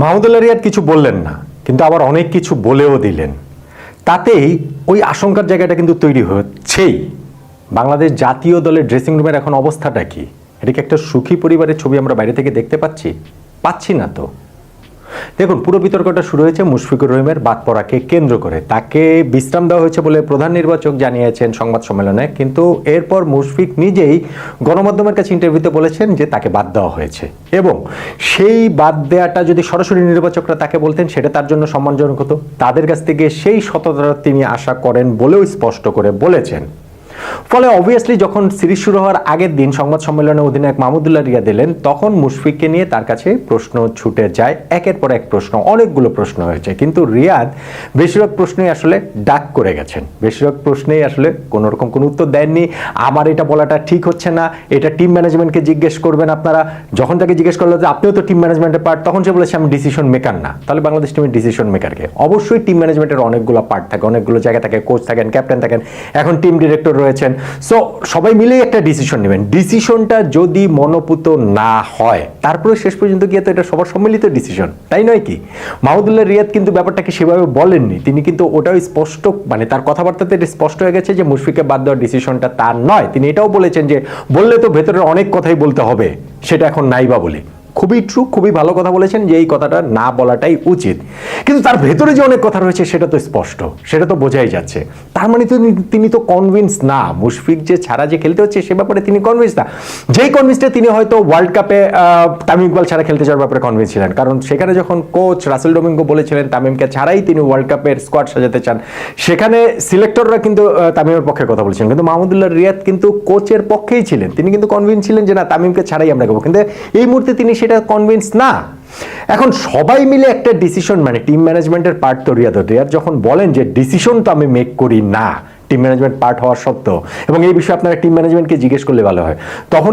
মাহমুদুল্লাহ রিয়াদ কিছু বললেন না, কিন্তু আবার অনেক কিছু বলেও দিলেন। তাতেই ওই আশঙ্কার জায়গাটা কিন্তু তৈরি হচ্ছেই। বাংলাদেশ জাতীয় দলের ড্রেসিং রুমের এখন অবস্থাটা কি? এটাকে একটা সুখী পরিবারের ছবি আমরা বাইরে থেকে দেখতে পাচ্ছি? পাচ্ছি না তো। দেখুন, পুরো বিতর্কটা শুরু হয়েছে মুশফিকুর রহিমের বাদ পড়াকে কেন্দ্র করে। তাকে বিশ্রাম দেওয়া হয়েছে বলে প্রধান নির্বাচক জানিয়েছেন সংবাদ সম্মেলনে। কিন্তু এরপর মুশফিক নিজেই গণমাধ্যমের কাছে ইন্টারভিউতে বলেছেন যে তাকে বাদ দেওয়া হয়েছে। এবং সেই বাদ দেওয়াটা যদি সরাসরি নির্বাচকরা তাকে বলতেন, সেটা তার জন্য সম্মানজনক হতো। তাদের কাছ থেকে সেই সততা তিনি আশা করেন বলেও স্পষ্ট করে বলেছেন। ফলে অবভিয়াসলি যখন সিরিজ শুরু হওয়ার আগের দিন সংবাদ সম্মেলনে অধিনায়ক মাহমুদুল্লাহ রিয়া দিলেন, তখন মুশফিককে নিয়ে তার কাছে প্রশ্ন ছুটে যায়, একের পর এক প্রশ্ন, অনেকগুলো প্রশ্ন হয়েছে। কিন্তু রিয়াদ বেশিরভাগ প্রশ্নই আসলে ডাক করে গেছেন। বেশিরভাগ প্রশ্নেই আসলে কোনো রকম কোনো উত্তর দেননি। আমার এটা বলাটা ঠিক হচ্ছে না, এটা টিম ম্যানেজমেন্টকে জিজ্ঞেস করবেন আপনারা। যখন তাকে জিজ্ঞেস করল যে, আপনিও তো টিম ম্যানেজমেন্টের পার্ট তখন সে বলেছে, আমি ডিসিশন মেকার না। তাহলে বাংলাদেশ টিমের ডিসিশন মেকারকে অবশ্যই টিম ম্যানেজমেন্টের অনেকগুলো পার্ট থাকে, অনেকগুলো জায়গা থাকে কোচ থাকেন ক্যাপ্টেন থাকেন। এখন টিম ডিরেক্টর রয়েছেন। সো সবাই মিলেই একটা ডিসিশন নেবেন। ডিসিশনটা যদি মনোপুত না হয়, তারপরে শেষ পর্যন্ত গিয়ে তো এটা সবার সম্মিলিত ডিসিশন তাই নয় কি? মাহমুদুল্লাহ রিয়াদ কিন্তু ব্যাপারটাকে সেভাবে বলেননি। তিনি কিন্তু ওটাও স্পষ্ট মানে তার কথাবার্তাতে এটা স্পষ্ট হয়ে গেছে যে মুশফিককে বাদ দেওয়ার ডিসিশনটা তার নয়। তিনি এটাও বলেছেন যে, বললে তো ভেতরে অনেক কথাই বলতে হবে। সেটা এখন নাই বা বলে। খুবই ট্রু খুবই ভালো কথা বলেছেন যে এই কথাটা না বলাটাই উচিত। কিন্তু তার ভেতরে যে অনেক কথা রয়েছে সেটা তো স্পষ্ট, সেটা তো বোঝাই যাচ্ছে। তার মানে তো তিনি- তো কনভিন্স না। মুশফিক যে ছাড়া যে খেলতে হচ্ছে সে ব্যাপারে তিনি কনভিন্স না। যেই কনভিন্সটা তিনি হয়তো ওয়ার্ল্ড কাপে তামিম ইকবাল ছাড়া খেলতে যাওয়ার ব্যাপারে কনভিন্স ছিলেন। কারণ সেখানে যখন কোচ রাসেল ডোমিঙ্গো বলেছিলেন, তামিমকে ছাড়াই তিনি ওয়ার্ল্ড কাপের স্কোয়াড সাজাতে চান, সেখানে সিলেক্টররা কিন্তু তামিমের পক্ষে কথা বলেছেন কিন্তু মাহমুদুল্লাহ রিয়াদ কিন্তু কোচের পক্ষেই ছিলেন। তিনি কিন্তু কনভিন্স ছিলেন যে না, তামিমকে ছাড়াই আমরা খেলব। কিন্তু এই মুহূর্তে তিনি সেটা কনভিন্স না। এখন সবাই মিলে একটা ডিসিশন মানে টিম ম্যানেজমেন্টের পার্ট তো রিয়াদ রিয়াদ যখন বলেন যে ডিসিশন তো আমি মেক করি না টিম ম্যানেজমেন্ট পার্ট হওয়ার সত্ত্বেও, এবং এই বিষয়ে আপনারা টিম ম্যানেজমেন্টকে জিজ্ঞেস করলে ভালো হয়, তখন